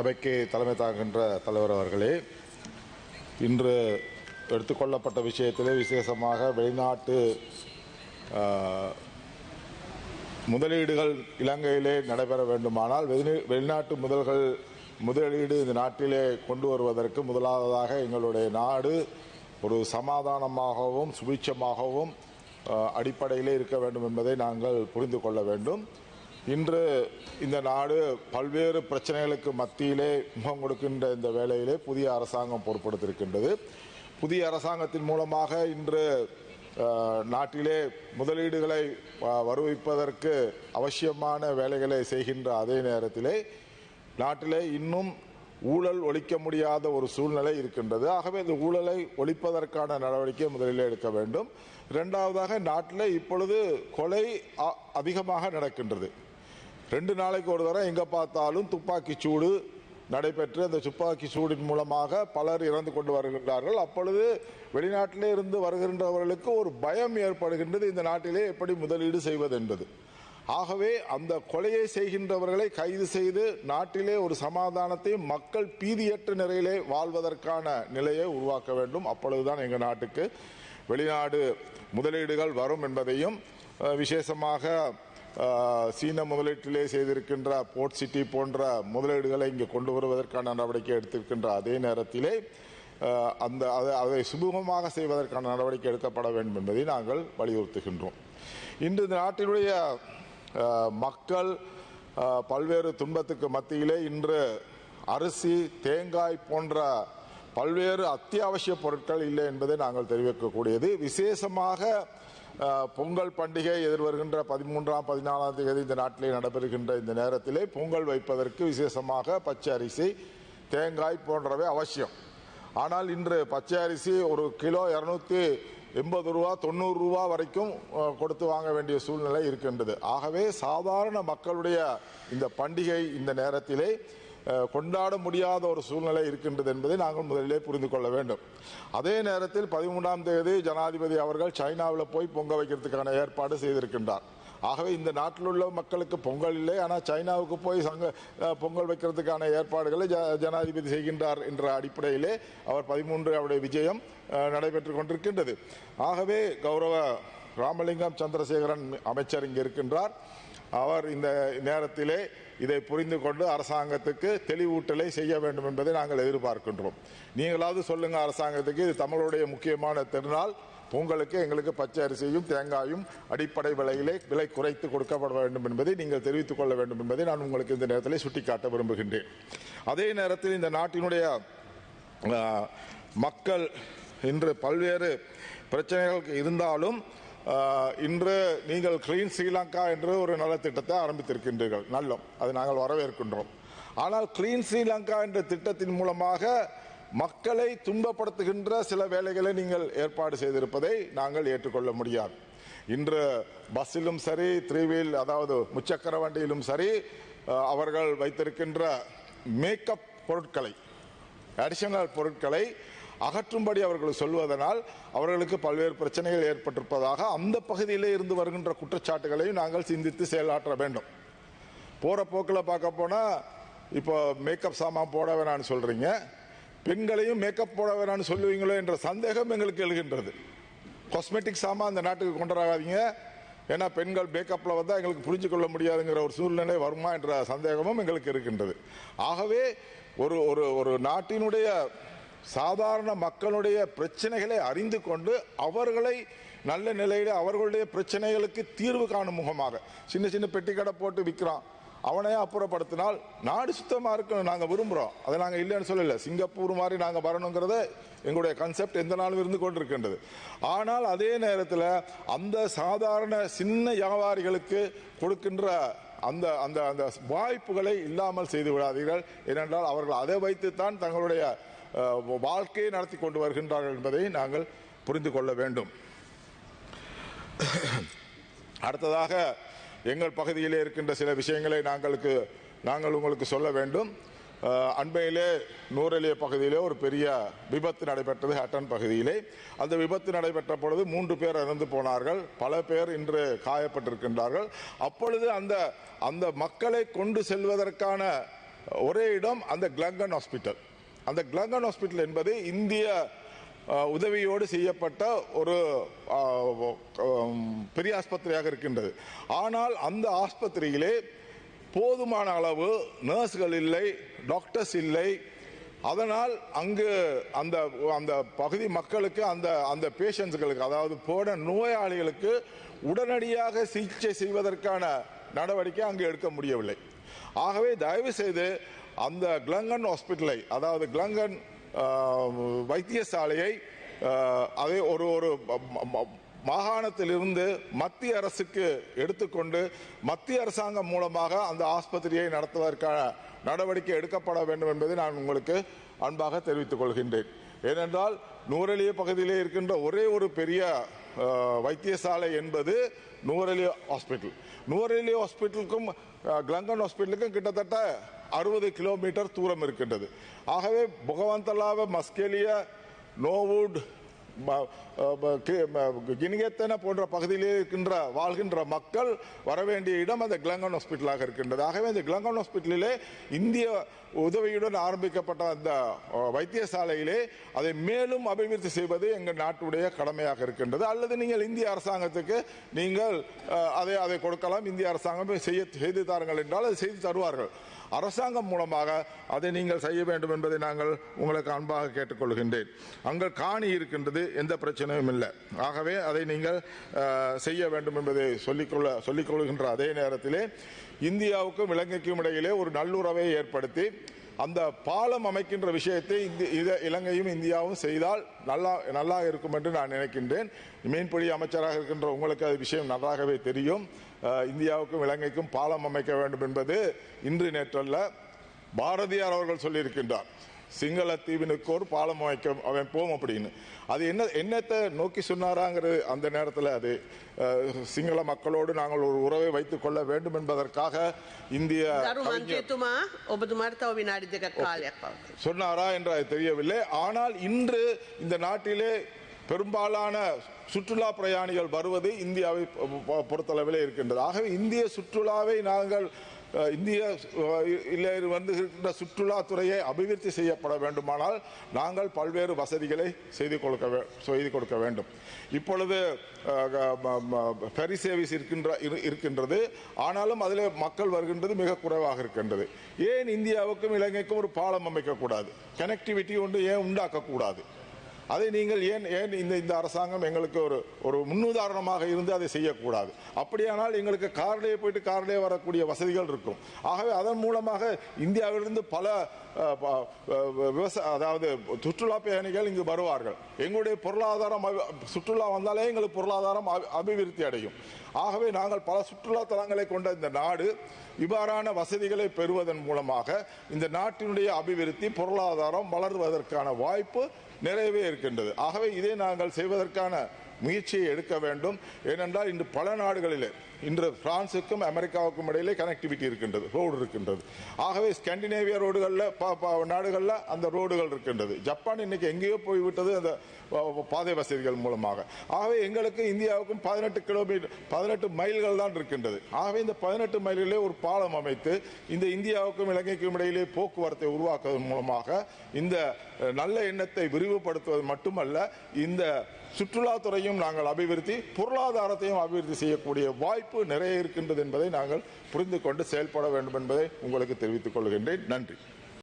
சபைக்கு தலைமை தாங்குகின்ற தலைவர் அவர்களே இன்று எடுத்துக்கொள்ளப்பட்ட விஷயத்திலே விசேஷமாக வெளிநாட்டு முதலீடுகள் இலங்கையிலே நடைபெற வேண்டுமானால் வெளி- வெளிநாட்டு முதல்கள் முதலீடு இந்த நாட்டிலே கொண்டு வருவதற்கு முதலாவதாக எங்களுடைய நாடு ஒரு சமாதானமாகவும் சுபிட்சமாகவும் அடிப்படையிலே இருக்க வேண்டும் என்பதை நாங்கள் புரிந்து கொள்ள வேண்டும். இன்று இந்த நாடு பல்வேறு பிரச்சனைகளுக்கு மத்தியிலே முகம் கொடுக்கின்ற இந்த வேளையிலே புதிய அரசாங்கம் பொறுப்படுத்திருக்கின்றது புதிய அரசாங்கத்தின் மூலமாக இன்று நாட்டிலே முதலீடுகளை வருவிப்பதற்கு அவசியமான வேலைகளை செய்கின்ற அதே நேரத்திலே நாட்டிலே இன்னும் ஊழல் ஒழிக்க முடியாத ஒரு சூழ்நிலை இருக்கின்றது. ஆகவே இந்த ஊழலை ஒழிப்பதற்கான நடவடிக்கை முதலில் எடுக்க வேண்டும். இரண்டாவதாக நாட்டில் இப்பொழுது கொலை அ- அதிகமாக நடக்கின்றது. ரெண்டு நாளைக்கு ஒரு தரம் எங்கே பார்த்தாலும் துப்பாக்கி சூடு நடைபெற்று அந்த துப்பாக்கி சூடின் மூலமாக பலர் இறந்து கொண்டு வருகின்றார்கள். அப்பொழுது வெளிநாட்டிலே இருந்து வருகின்றவர்களுக்கு ஒரு பயம் ஏற்படுகின்றது. இந்த நாட்டிலே எப்படி முதலீடு செய்வது என்பது. ஆகவே அந்த கொலையை செய்கின்றவர்களை கைது செய்து நாட்டிலே ஒரு சமாதானத்தை மக்கள் பீதியற்ற நிலையிலே வாழ்வதற்கான நிலையை உருவாக்க வேண்டும். அப்பொழுதுதான் எங்கள் நாட்டுக்கு வெளிநாடு முதலீடுகள் வரும் என்பதையும் விசேஷமாக சீன முதலீட்டிலே செய்திருக்கின்ற போர்ட் சிட்டி போன்ற முதலீடுகளை இங்கே கொண்டு வருவதற்கான நடவடிக்கை எடுத்திருக்கின்ற அதே நேரத்திலே அந்த அதை அதை சுமூகமாக செய்வதற்கான நடவடிக்கை எடுக்கப்பட வேண்டும் என்பதை நாங்கள் வலியுறுத்துகின்றோம். இன்று இந்த நாட்டினுடைய மக்கள் பல்வேறு துன்பத்துக்கு மத்தியிலே இன்று அரிசி தேங்காய் போன்ற பல்வேறு அத்தியாவசிய பொருட்கள் இல்லை என்பதை நாங்கள் தெரிவிக்கக்கூடியது. விசேஷமாக பொங்கல் பண்டிகை எதிர்வருகின்ற பதிமூன்றாம் பதினாலாம் தேதி இந்த நாட்டிலே நடைபெறுகின்ற இந்த நேரத்திலே பொங்கல் வைப்பதற்கு விசேஷமாக பச்சை அரிசி தேங்காய் போன்றவை அவசியம். ஆனால் இன்று பச்சை அரிசி ஒரு கிலோ இரநூத்தி எண்பது ரூபா தொண்ணூறு ரூபா வரைக்கும் கொடுத்து வாங்க வேண்டிய சூழ்நிலை இருக்கின்றது. ஆகவே சாதாரண மக்களுடைய இந்த பண்டிகை இந்த நேரத்திலே கொண்டாட முடியாத ஒரு சூழ்நிலை இருக்கின்றது என்பதை நாங்கள் முதலிலே புரிந்து கொள்ள வேண்டும். அதே நேரத்தில் பதிமூன்றாம் தேதி ஜனாதிபதி அவர்கள் சைனாவில் போய் பொங்க வைக்கிறதுக்கான ஏற்பாடு செய்திருக்கின்றார். ஆகவே இந்த நாட்டில் உள்ள மக்களுக்கு பொங்கல் இல்லை. ஆனால் சைனாவுக்கு போய் சங்க பொங்கல் வைக்கிறதுக்கான ஏற்பாடுகளை ஜ- ஜனாதிபதி செய்கின்றார் என்ற அடிப்படையிலே அவர் பதிமூன்று அவருடைய விஜயம் நடைபெற்று கொண்டிருக்கின்றது. ஆகவே கௌரவ ராமலிங்கம் சந்திரசேகரன் அமைச்சர் இங்கே இருக்கின்றார். அவர் இந்த நேரத்திலே இதை புரிந்து கொண்டு அரசாங்கத்துக்கு தெளிவூட்டலை செய்ய வேண்டும் என்பதை நாங்கள் எதிர்பார்க்கின்றோம். நீங்களாவது சொல்லுங்க அரசாங்கத்துக்கு இது தமிழுடைய முக்கியமான திருநாள். பொங்கலுக்கு எங்களுக்கு பச்சை அரிசியும் தேங்காயும் அடிப்படை விலையிலே விலை குறைத்து கொடுக்கப்பட வேண்டும் என்பதை நீங்கள் தெரிவித்துக் கொள்ள வேண்டும் என்பதை நான் உங்களுக்கு இந்த நேரத்தில் சுட்டிக்காட்ட விரும்புகின்றேன். அதே நேரத்தில் இந்த நாட்டினுடைய மக்கள் இன்று பல்வேறு பிரச்சனைகளுக்கு இருந்தாலும் இன்று நீங்கள் கிளீன் ஸ்ரீலங்கா என்று ஒரு நலத்திட்டத்தை ஆரம்பித்திருக்கின்றீர்கள். நல்லோம் அதை நாங்கள் வரவேற்கின்றோம். ஆனால் கிளீன் ஸ்ரீலங்கா என்ற திட்டத்தின் மூலமாக மக்களை துன்பப்படுத்துகின்ற சில வேலைகளை நீங்கள் ஏற்பாடு செய்திருப்பதை நாங்கள் ஏற்றுக்கொள்ள முடியாது. இன்று பஸ்ஸிலும் சரி த்ரீ வீல் அதாவது முச்சக்கர வண்டியிலும் சரி அவர்கள் வைத்திருக்கின்ற மேக்கப் பொருட்களை அடிஷனல் பொருட்களை அகற்றும்படி அவர்கள் சொல்வதனால் அவர்களுக்கு பல்வேறு பிரச்சனைகள் ஏற்பட்டிருப்பதாக அந்த பகுதியிலே இருந்து வருகின்ற குற்றச்சாட்டுகளையும் நாங்கள் சிந்தித்து செயலாற்ற வேண்டும். போகிற போக்கில் பார்க்க போனால் இப்போ மேக்கப் சாமான் போட வேணான்னு சொல்கிறீங்க பெண்களையும் மேக்கப் போட வேணான்னு சொல்லுவீங்களோ என்ற சந்தேகம் எங்களுக்கு எழுகின்றது. காஸ்மெட்டிக் சாமான் அந்த நாட்டுக்கு கொண்டு வராதீங்க ஏன்னா பெண்கள் மேக்கப்பில் வந்தால் எங்களுக்கு புரிஞ்சு கொள்ள முடியாதுங்கிற ஒரு சூழ்நிலை வருமா என்ற சந்தேகமும் எங்களுக்கு இருக்கின்றது. ஆகவே ஒரு ஒரு ஒரு நாட்டினுடைய சாதாரண மக்களுடைய பிரச்சனைகளை அறிந்து கொண்டு அவர்களை நல்ல நிலையில் அவர்களுடைய பிரச்சனைகளுக்கு தீர்வு காணும் முகமாக சின்ன சின்ன பெட்டி கடை போட்டு விற்கிறான் அவனையே அப்புறப்படுத்தினால் நாடு சுத்தமாக இருக்கணும் நாங்கள் விரும்புகிறோம் அதை நாங்கள் இல்லைன்னு சொல்லலை. சிங்கப்பூர் மாதிரி நாங்கள் வரணுங்கிறத எங்களுடைய கன்செப்ட் எந்த நாளும் இருந்து கொண்டிருக்கின்றது. ஆனால் அதே நேரத்தில் அந்த சாதாரண சின்ன வியாபாரிகளுக்கு கொடுக்கின்ற அந்த அந்த அந்த வாய்ப்புகளை இல்லாமல் செய்து விடாதீர்கள். ஏனென்றால் அவர்கள் அதை வைத்துத்தான் தங்களுடைய வாழ்க்கையை நடத்தி கொண்டு வருகின்றார்கள் என்பதை நாங்கள் புரிந்து கொள்ள வேண்டும். அடுத்ததாக எங்கள் பகுதியிலே இருக்கின்ற சில விஷயங்களை நாங்களுக்கு நாங்கள் உங்களுக்கு சொல்ல வேண்டும். அண்மையிலே நூரலிய பகுதியிலே ஒரு பெரிய விபத்து நடைபெற்றது ஹட்டன் பகுதியிலே. அந்த விபத்து நடைபெற்ற பொழுது மூன்று பேர் இறந்து போனார்கள். பல பேர் இன்று காயப்பட்டிருக்கின்றார்கள். அப்பொழுது அந்த அந்த மக்களை கொண்டு செல்வதற்கான ஒரே இடம் அந்த கிளங்கன் ஹாஸ்பிட்டல். அந்த கிளங்கன் ஹாஸ்பிட்டல் என்பது இந்திய உதவியோடு செய்யப்பட்ட ஒரு பெரிய ஆஸ்பத்திரியாக இருக்கின்றது. ஆனால் அந்த ஆஸ்பத்திரியிலே போதுமான அளவு நர்ஸ்கள் இல்லை டாக்டர்ஸ் இல்லை. அதனால் அங்கு அந்த அந்த பகுதி மக்களுக்கு அந்த அந்த பேஷண்ட்ஸ்களுக்கு அதாவது போன நோயாளிகளுக்கு உடனடியாக சிகிச்சை செய்வதற்கான நடவடிக்கை அங்கு எடுக்க முடியவில்லை. ஆகவே தயவு செய்து அந்த கிளங்கன் ஹாஸ்பிட்டலை அதாவது கிளங்கன் வைத்தியசாலையை அதே அதை ஒரு ஒரு மாகாணத்திலிருந்து மத்திய அரசுக்கு எடுத்துக்கொண்டு மத்திய அரசாங்கம் மூலமாக அந்த ஆஸ்பத்திரியை நடத்துவதற்கான நடவடிக்கை எடுக்கப்பட வேண்டும் என்பதை நான் உங்களுக்கு அன்பாக தெரிவித்துக் கொள்கின்றேன். ஏனென்றால் நூரெலிய பகுதியிலே இருக்கின்ற ஒரே ஒரு பெரிய வைத்தியசாலை என்பது நுவரெலி ஹாஸ்பிட்டல். நுவரெலி ஹாஸ்பிட்டலுக்கும் கிளங்கன் ஹாஸ்பிட்டலுக்கும் கிட்டத்தட்ட அறுபது கிலோமீட்டர் தூரம் இருக்கின்றது. ஆகவே புகவந்தலாவ மஸ்கெலிய நோவுட் கினிகத்தன போன்ற பகுதியிலே இருக்கின்ற வாழ்கின்ற மக்கள் வரவேண்டிய இடம் அந்த கிளங்கன் ஹாஸ்பிட்டலாக இருக்கின்றது. ஆகவே இந்த கிளங்கன் ஹாஸ்பிட்டலிலே இந்திய உதவியுடன் ஆரம்பிக்கப்பட்ட அந்த வைத்தியசாலையிலே அதை மேலும் அபிவிருத்தி செய்வது எங்கள் நாட்டுடைய கடமையாக இருக்கின்றது. அல்லது நீங்கள் இந்திய அரசாங்கத்துக்கு நீங்கள் அதை அதை கொடுக்கலாம். இந்திய அரசாங்கம் செய்ய செய்து தாருங்கள் என்றால் அதை செய்து தருவார்கள். அரசாங்கம் மூலமாக அதை நீங்கள் செய்ய வேண்டும் என்பதை நாங்கள் உங்களுக்கு அன்பாக கேட்டுக்கொள்கின்றேன். அங்கே காணி இருக்கின்றது. எந்த பிரச்சனையும் இல்லை. ஆகவே அதை நீங்கள் செய்ய வேண்டும் என்பதை சொல்லிக்கொள்ள சொல்லிக்கொள்கின்ற அதே நேரத்திலே இந்தியாவுக்கும் இலங்கைக்கும் இடையிலே ஒரு நல்லுறவை ஏற்படுத்தி அந்த பாலம் அமைக்கின்ற விஷயத்தை இந்த இலங்கையும் இந்தியாவும் செய்தால் நல்லா நல்லா இருக்கும் என்று நான் நினைக்கின்றேன். மீன்பிடி அமைச்சராக இருக்கின்ற உங்களுக்கு அது விஷயம் நன்றாகவே தெரியும். இந்தியாவுக்கும் இலங்கைக்கும் பாலம் அமைக்க வேண்டும் என்பது இன்று நேற்றல்ல பாரதியார் அவர்கள் சொல்லியிருக்கின்றார். சிங்கள தீவினுக்கோர் பாலம் அமைக்க அவன் போம் அப்படின்னு. அது என்ன என்னத்தை நோக்கி சொன்னாராங்கிறது அந்த நேரத்தில் அது சிங்கள மக்களோடு நாங்கள் ஒரு உறவை வைத்துக் கொள்ள வேண்டும் என்பதற்காக இந்திய சொன்னாரா என்று தெரியவில்லை. ஆனால் இன்று இந்த நாட்டிலே பெரும்பாலான சுற்றுலா பிரயாணிகள் வருவது இந்தியாவை பொறுத்தளவில் இருக்கின்றது. ஆகவே இந்திய சுற்றுலாவை நாங்கள் இந்திய இல்லை வந்து சுற்றுலாத்துறையை அபிவிருத்தி செய்யப்பட வேண்டுமானால் நாங்கள் பல்வேறு வசதிகளை செய்து கொடுக்க வே- செய்து கொடுக்க வேண்டும். இப்பொழுது ஃபெரி சேவைஸ் இருக்கின்ற இரு- இருக்கின்றது. ஆனாலும் அதில் மக்கள் வருகின்றது மிக குறைவாக இருக்கின்றது. ஏன் இந்தியாவுக்கும் இலங்கைக்கும் ஒரு பாலம் அமைக்கக்கூடாது? கனெக்டிவிட்டி ஒன்று ஏன் உண்டாக்கக்கூடாது? அதை நீங்கள் ஏன் ஏன் இந்த இந்த அரசாங்கம் எங்களுக்கு ஒரு ஒரு முன்னுதாரணமாக இருந்து அதை செய்யக்கூடாது? அப்படியானால் எங்களுக்கு கார்லேயே போயிட்டு கார்லேயே வரக்கூடிய வசதிகள் இருக்கும். ஆகவே அதன் மூலமாக இந்தியாவிலிருந்து பல விவசாய அதாவது சுற்றுலா பயணிகள் இங்கு வருவார்கள். எங்களுடைய பொருளாதாரம் சுற்றுலா வந்தாலே எங்களுக்கு பொருளாதாரம் அபிவிருத்தி அடையும். ஆகவே நாங்கள் பல சுற்றுலா தலங்களை கொண்ட இந்த நாடு இவ்வாறான வசதிகளை பெறுவதன் மூலமாக இந்த நாட்டினுடைய அபிவிருத்தி பொருளாதாரம் வளர்வதற்கான வாய்ப்பு நிறையவே இருக்கின்றது. ஆகவே இதை நாங்கள் செய்வதற்கான முயற்சியை எடுக்க வேண்டும். ஏனென்றால் இன்று பல நாடுகளிலே இன்று பிரான்சுக்கும் அமெரிக்காவுக்கும் இடையிலே கனெக்டிவிட்டி இருக்கின்றது ரோடு இருக்கின்றது. ஆகவே ஸ்கண்டினேவிய ரோடுகளில் நாடுகளில் அந்த ரோடுகள் இருக்கின்றது. ஜப்பான் இன்னைக்கு எங்கேயோ போய்விட்டது அந்த பாதை வசதிகள் மூலமாக. ஆகவே எங்களுக்கு இந்தியாவுக்கும் பதினெட்டு கிலோமீட்டர் பதினெட்டு மைல்கள் தான் இருக்கின்றது. ஆகவே இந்த பதினெட்டு மைல்களிலே ஒரு பாலம் அமைத்து இந்த இந்தியாவுக்கும் இலங்கைக்கும் இடையிலே போக்குவரத்தை உருவாக்குவதன் மூலமாக இந்த நல்ல எண்ணத்தை விரிவுபடுத்துவது மட்டுமல்ல இந்த சுற்றுலாத்துறையும் நாங்கள் அபிவிருத்தி பொருளாதாரத்தையும் அபிவிருத்தி செய்யக்கூடிய வாய்ப்பு நிறைய இருக்கின்றது என்பதை நாங்கள் புரிந்து கொண்டு செயல்பட வேண்டும் என்பதை உங்களுக்கு தெரிவித்துக் கொள்கின்றேன். நன்றி.